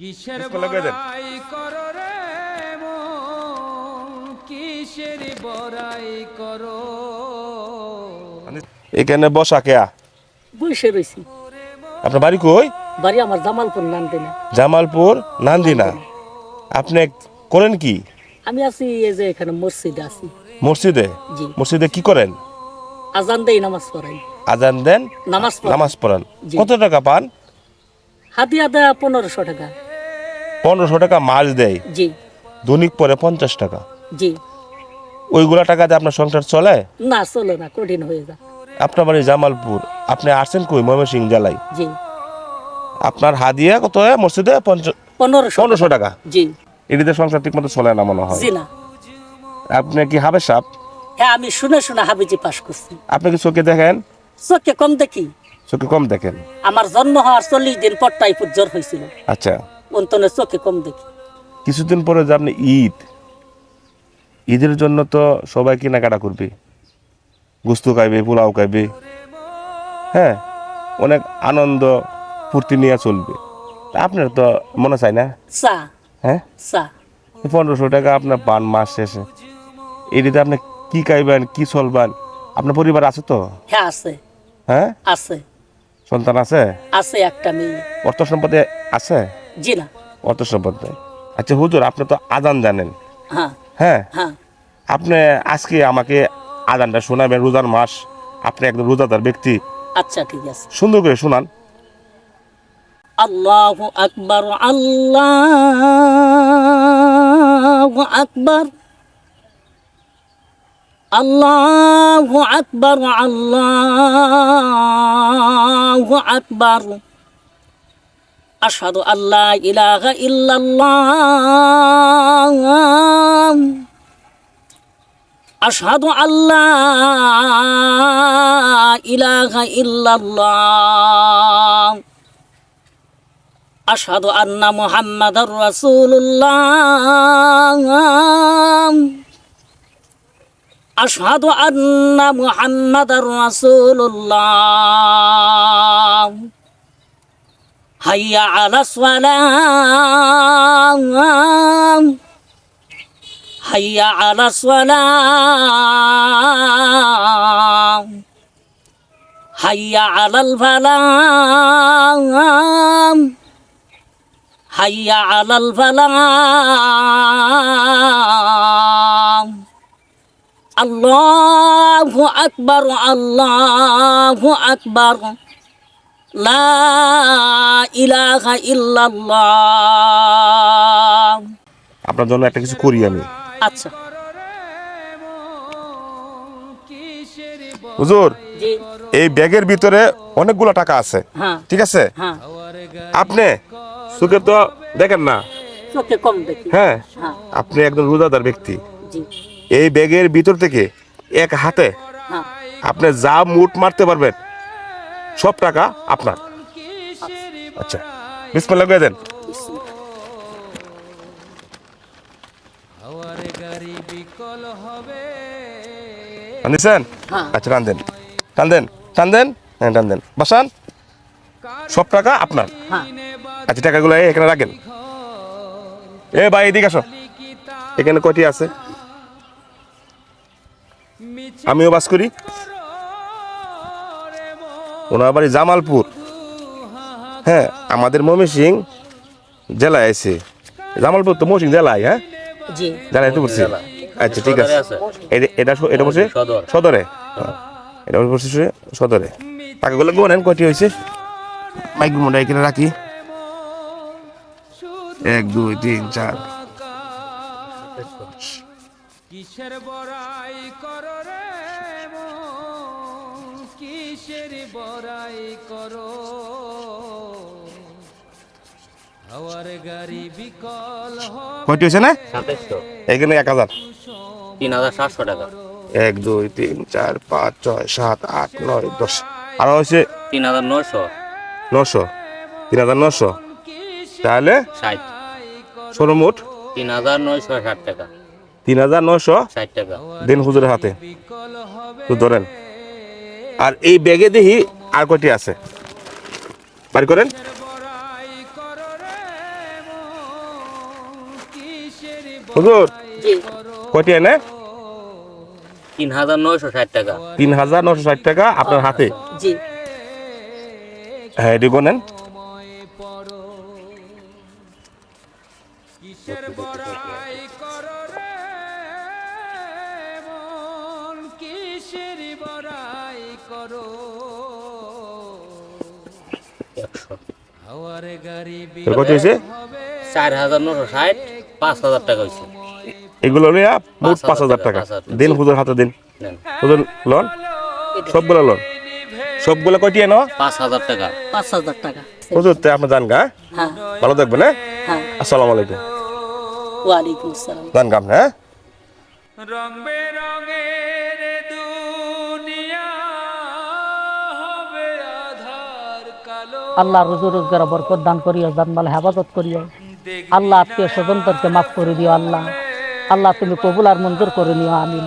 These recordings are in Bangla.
কিসের। বড়াই করো রে কিসের বড়াই করো? এখানে বসা কেয়া বসে রয়েছি আপনার বাড়ি কই? বাড়ি আমার জামালপুর নামতে না জামালপুর নান্দিনা। আপনি করেন কি? আমি আছি এই যে এখানে মসজিদে আছি। মসজিদে? জি। মসজিদে কি করেন? আজান দেই নামাজ পড়াই। আজান দেন? নামাজ নামাজ পড়ান। কত টাকা পান? হাতিয়া দেয়া পনেরোশো টাকা। পনেরোশো টাকা মাস দেয়। জি। দৈনিক পরে পঞ্চাশ টাকা। জি। ওইগুলা টাকা দিয়ে আপনার সংসার চলে? না চলে না কঠিন হয়ে যায়। আপনার বাড়ি জামালপুর। আপনি আসছেন কই? ময়মনসিং জেলায়? জি। আপনার হাদিয়া কত হয়? মসজিদে পনেরোশো টাকা। জি। এটিতে সংসার ঠিক মতো চলে না মনে হয়? জি না। আপনি কি হাবে সাপ? হ্যাঁ আমি শুনে শুনে হাবিজি পাশ করছি। আপনি কি চোখে দেখেন? চোখে কম দেখি। চোখে কম দেখেন। আমার জন্ম হওয়ার চল্লিশ দিন পর টাইফুড জ্বর হয়েছিল। আচ্ছা। অন্তনে চোখে কম দেখি। কিছুদিন পরে যে আপনি ঈদ ঈদের জন্য তো সবাই কেনাকাটা করবে। গুস্তু খাইবে পোলাও খাইবে। হ্যাঁ অনেক আনন্দ ফুর্তি নিয়ে চলবে। আপনার তো মনে চায় না? চা। হ্যাঁ? চা। পনেরোশো টাকা আপনার পান মাস শেষে। এটিতে আপনি কি খাইবেন কি চলবেন? আপনার পরিবার আছে তো? হ্যাঁ আছে। হ্যাঁ? আছে। সন্তান আছে? আছে একটা মেয়ে। অর্থ সম্পত্তি আছে? জি না। সম্পদ নাই আচ্ছা হুজুর আপনি তো আজান জানেন। হ্যাঁ। হ্যাঁ? হ্যাঁ। আপনি আজকে আমাকে আজানটা শোনাবেন রোজার মাস। আপনি একদম রোজাদার ব্যক্তি। আচ্ছা ঠিক আছে। সুন্দর করে শোনান। আল্লাহু আকবার আল্লাহু আকবার। আল্লাহু আকবার আল্লাহু আকবার। আশহাদু আল্লা ইলাহা ইল্লাল্লাহ। আশহাদু আল্লা ইলাহা ইল্লাল্লাহ। আশহাদু আন্না মুহাম্মাদার রাসূলুল্লাহ। আশহাদু আন্না মুহাম্মাদার রাসূলুল্লাহ। حي على الصلاة. حي على الصلاة. حي على الفلام حي على الفلام الله أكبر الله أكبر. লা ইলাহা ইল্লাল্লাহ। আপনার জন্য একটা কিছু করি আমি। আচ্ছা। হুজুর এই ব্যাগের ভিতরে অনেকগুলো টাকা আছে। হ্যাঁ। ঠিক আছে? হ্যাঁ। আপনি সুখে তো দেখেন না? হ্যাঁ। হ্যাঁ। আপনি একজন রোজাদার ব্যক্তি। এই ব্যাগের ভিতর থেকে এক হাতে আপনি যা মুট মারতে পারবেন সব টাকা আপনার। আচ্ছা বিসমিল্লাহ করে দেন। দিছেন হ্যাঁ। আচ্ছা টান দেন। টান দেন টান দেন। হ্যাঁ টান দেন। বাসান। সব টাকা আপনার। হ্যাঁ। আচ্ছা টাকাগুলো এখানে রাখেন। এ ভাই এদিকে আসো। এখানে কয়টি আছে? আমিও বাস করি। ওনার বাড়ি জামালপুর। হ্যাঁ আমাদের ময়মনসিং জেলায় আছে। জামালপুর তো ময়মনসিং জেলায় হ্যাঁ? জি। জেলায় তো পড়ছি। আচ্ছা ঠিক আছে। এটা- এটা বসে সদরে। এটা বসে সদরে। টাকাগুলো গোনেন কয়টি হয়েছে? মাইক মোটা এখানে রাখি। এক দুই তিন চার। কিসের বড়াই করো রে মন? কিসের বড়াই করো? হাওয়ার গাড়ি বিকল কয়টি হয়েছে না? এখানে এক হাজার। তিন হাজার সাতশো টাকা। এক দুই তিন চার পাঁচ ছয় সাত আট নয় দশ। আর হচ্ছে তিন হাজার নয়শো। নশো তিন হাজার নশো তাহলে ষাট। ষোলো মোট তিন হাজার নয়শো ষাট টাকা। তিন হাজার নশো ষাট টাকা। দিন হুজুরের হাতে। তো ধরেন আর এই ব্যাগে দেখি আর কটি আছে। বার করেন। হুজুর এনে? তিন হাজার নয়শো ষাট টাকা। তিন হাজার নয়শো ষাট টাকা আপনার হাতে। জি। হ্যাঁ এটি গোনেন কিসের করো। কত হয়েছে? চার হাজার নশো ষাট পাঁচ হাজার টাকা হয়েছে। এগুলো লইয়া মোট পাঁচ হাজার টাকা। দিন হুজুর হাতে দিন। হুজুর লোন। সবগুলো লোন। সবগুলো কয়টি এনো পাঁচ হাজার টাকা। পাঁচ হাজার টাকা। হুজুর তে আপনি জান গা। হ্যাঁ। ভালো থাকবেন হ্যাঁ? হ্যাঁ। আসসালামু আলাইকুম। ওয়ালাইকুম আসসালাম। জান গা আপনি হ্যাঁ? রং বেরঙের আল্লাহ রুজু রোজগার বরকত দান করিও, জানমাল হেফাজত করিও। আল্লাহ আত্মীয় স্বজনদেরকে মাফ করে দিও আল্লাহ। আল্লাহ তুমি কবুল আর মঞ্জুর করে নিও, আমিন।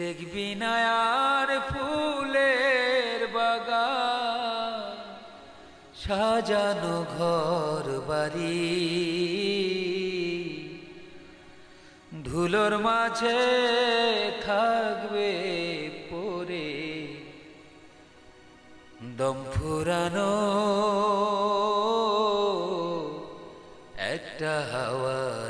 দেখবি না আর ফুলের বাগান, সাজানো ঘর বাড়ি। ধুলোর মাঝে থাকবে দম ফুরানো একটা হাওয়ার